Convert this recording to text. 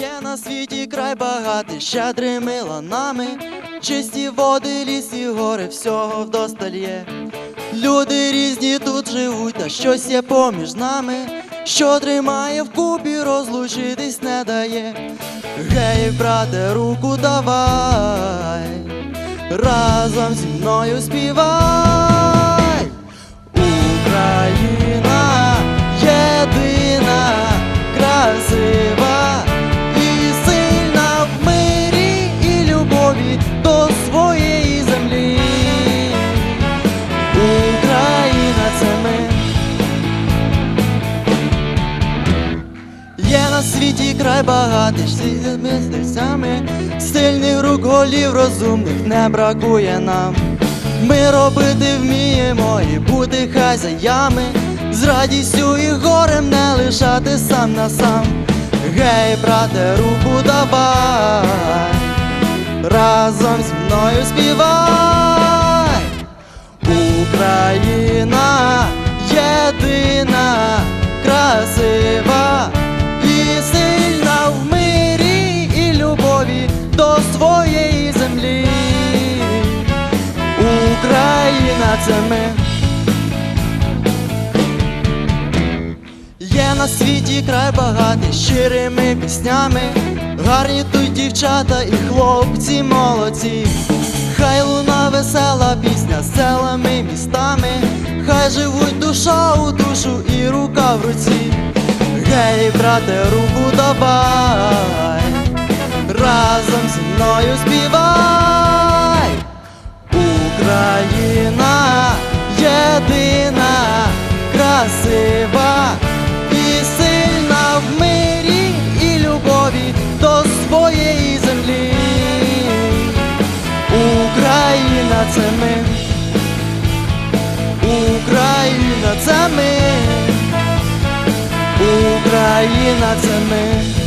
Є на світі край багатий, щедрими ланами, чисті води, ліс і гори, всього вдосталь є. Люди різні тут живуть, та щось є поміж нами, що тримає вкупі, розлучитись не дає. Гей, брате, руку давай, разом зі мною співай. Край багатий, всіми серцями, сильних рук голів розумних не бракує нам. Ми робити вміємо і бути хазяями, з радістю і горем не лишати сам на сам. Гей, брате, руку давай, разом зі мною співай. Україна єдина, красива своєї землі. Україна це ми. Є на світі край багатий щирими піснями, гарні тут дівчата і хлопці молодці. Хай луна весела пісня з селами, містами, хай живуть душа у душу і рука в руці. Гей, брате, руку давай, разом зі мною співай. Україна єдина, красива і сильна в мирі і любові до своєї землі. Україна це ми. Україна це ми. Україна це ми.